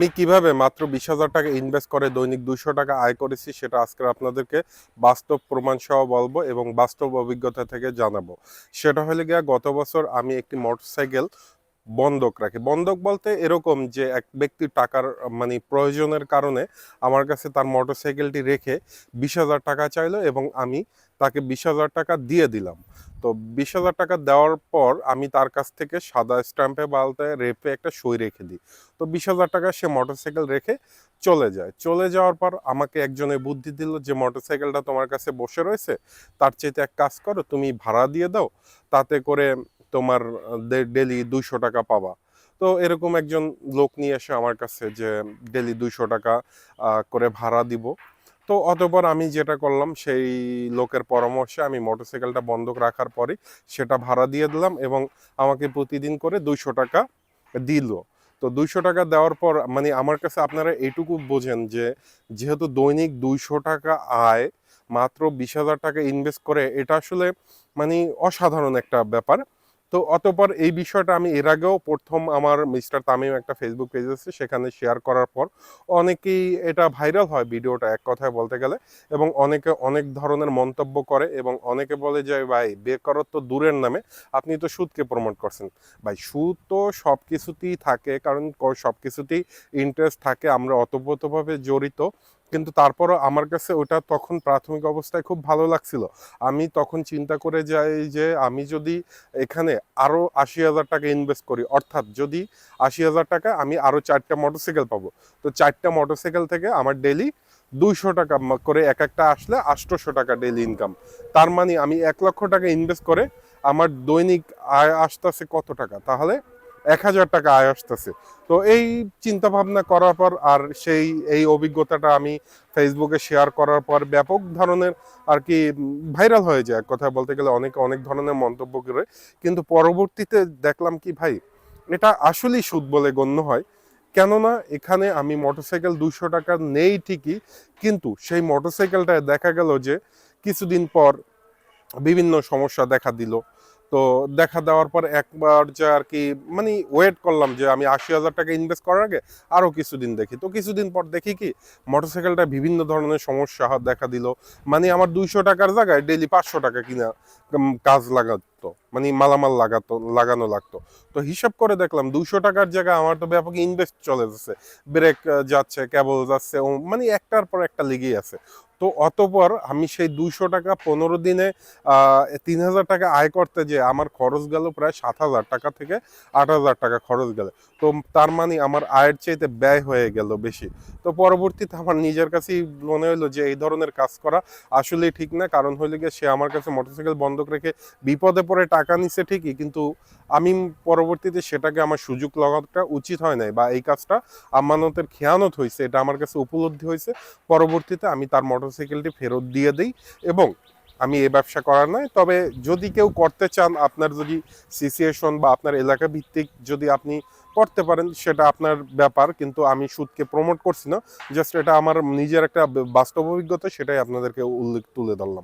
আমি কীভাবে মাত্র বিশ হাজার টাকা ইনভেস্ট করে দৈনিক দুশো টাকা আয় করেছি সেটা আজকে আপনাদেরকে বাস্তব প্রমাণ সহ বলব এবং বাস্তব অভিজ্ঞতা থেকে জানাব। সেটা হলে গিয়া গত বছর আমি একটি মোটরসাইকেল বন্ধক রাখি। বন্ধক বলতে এরকম যে এক ব্যক্তি টাকার মানে প্রয়োজনের কারণে আমার কাছে তার মোটরসাইকেলটি রেখে বিশ হাজার টাকা চাইলো এবং আমি তাকে বিশ হাজার টাকা দিয়ে দিলাম। তো বিশ হাজার টাকা দেওয়ার পর আমি তার কাছ থেকে সাদা স্ট্যাম্পে বালতে রেপে একটা সই রেখে দিই। তো বিশ হাজার টাকা সে মোটরসাইকেল রেখে চলে যায়। চলে যাওয়ার পর আমাকে একজনে বুদ্ধি দিল যে মোটরসাইকেলটা তোমার কাছে বসে রয়েছে, তার চাইতে এক কাজ করো, তুমি ভাড়া দিয়ে দাও, তাতে করে তোমার ডেলি দুইশো টাকা পাবা। তো এরকম একজন লোক নিয়ে এসে আমার কাছে যে ডেলি দুইশো টাকা করে ভাড়া দিব। তো অতপর আমি যেটা করলাম, সেই লোকের পরামর্শে আমি মোটরসাইকেলটা বন্ধক রাখার পরে সেটা ভাড়া দিয়ে দিলাম এবং আমাকে প্রতিদিন করে দুইশো টাকা দিল। তো দুইশো টাকা দেওয়ার পর মানে আমার কাছে আপনারা এইটুকু বোঝেন যে, যেহেতু দৈনিক দুইশো টাকা আয়, মাত্র বিশ হাজার টাকা ইনভেস্ট করে, এটা আসলে মানে অসাধারণ একটা ব্যাপার। তো অতপর এই বিষয়টা আমি এর আগেও প্রথম আমার মিস্টার তামিম একটা ফেসবুক পেজ আছে সেখানে শেয়ার করার পর অনেকেই এটা ভাইরাল হয় ভিডিওটা এক কথায় বলতে গেলে এবং অনেকে অনেক ধরনের মন্তব্য করে এবং অনেকে বলে যে, ভাই, বেকারত্ব দূরের নামে আপনি তো সুদকে প্রমোট করছেন। ভাই, সুদ তো সব কিছুতেই থাকে, কারণ সব কিছুতেই ইন্টারেস্ট থাকে, আমরা অতপ্রতভাবে জড়িত। কিন্তু তারপরও আমার কাছে ওটা তখন প্রাথমিক অবস্থায় খুব ভালো লাগছিল। আমি তখন চিন্তা করে যাই যে আমি যদি এখানে আরও আশি হাজার টাকা ইনভেস্ট করি, অর্থাৎ যদি আশি হাজার টাকা আমি আরও চারটা মোটরসাইকেল পাবো। তো চারটা মোটরসাইকেল থেকে আমার ডেলি দুইশো টাকা করে এক একটা আসলে আটশোশো টাকা ডেলি ইনকাম তার মানে আমি এক লক্ষ টাকা ইনভেস্ট করে আমার দৈনিক আয় আসতেছে কত টাকা? তাহলে এক হাজার টাকা আয় আসতেছে। তো এই চিন্তা ভাবনা করার পর আর সেই, এই অভিজ্ঞতাটা আমি ফেসবুকে শেয়ার করার পর ব্যাপক ধরনের আর কি ভাইরাল হয়ে যায়। কথা বলতে গেলে অনেকে, অনেক ধরনের মন্তব্য করে। কিন্তু পরবর্তীতে দেখলাম কি ভাই, এটা আসলেই সুদ বলে গণ্য হয়। কেননা এখানে আমি মোটরসাইকেল দুশো টাকা নেই ঠিকই, কিন্তু সেই মোটরসাইকেলটায় দেখা গেল যে কিছুদিন পর বিভিন্ন সমস্যা দেখা দিল। তো দেখা দেওয়ার পর একবার যে আর কি মানে ওয়েট করলাম যে আমি আশি হাজার টাকা ইনভেস্ট করার আগে আরও কিছুদিন দেখি। তো কিছুদিন পর দেখি কি মোটরসাইকেলটা বিভিন্ন ধরনের সমস্যা দেখা দিল। মানে আমার দুইশো টাকার জায়গায় ডেলি পাঁচশো টাকা কিনা কাজ কাজ লাগাতো মানে মালামাল লাগাতো, লাগানো লাগতো। তো হিসাব করে দেখলাম দুশো টাকার জায়গায় আমার তো ব্যাপক ইনভেস্ট চলে যাচ্ছে। ব্রেক যাচ্ছে কেবল যাচ্ছে মানে একটার পর একটা লেগেই আছে। তো অতপর আমি সেই দুইশো টাকা পনেরো দিনে তিন হাজার টাকা আয় করতে যে আমার খরচ গেল প্রায় সাত হাজার টাকা থেকে আট হাজার টাকা খরচ গেল। তো তার মানে আমার আয়ের চাইতে ব্যয় হয়ে গেল বেশি। তো পরবর্তীতে আমার নিজের কাছেই মনে হলো যে এই ধরনের কাজ করা আসলেই ঠিক না। কারণ হইলে গিয়ে সে আমার কাছে মোটরসাইকেল বন্ধক রেখে বিপদে পড়ে টাকা নিছে ঠিকই, কিন্তু আমি পরবর্তীতে সেটাকে আমার সুযোগ লাগাটা উচিত হয় নাই বা এই কাজটা আমানতের খেয়ানত হয়েছে, এটা আমার কাছে উপলব্ধি হয়েছে। পরবর্তীতে আমি তার মোটরসাইকেলটি ফেরত দিয়ে দিই এবং আমি এই ব্যবসা করার নয় তবে যদি কেউ করতে চান, আপনার যদি সিচুয়েশন বা আপনার এলাকা ভিত্তিক যদি আপনি করতে পারেন, সেটা আপনার ব্যাপার, কিন্তু আমি সুদকে প্রমোট করছি না। জাস্ট এটা আমার নিজের একটা বাস্তব অভিজ্ঞতা, সেটাই আপনাদেরকে উল্লেখ তুলে ধরলাম।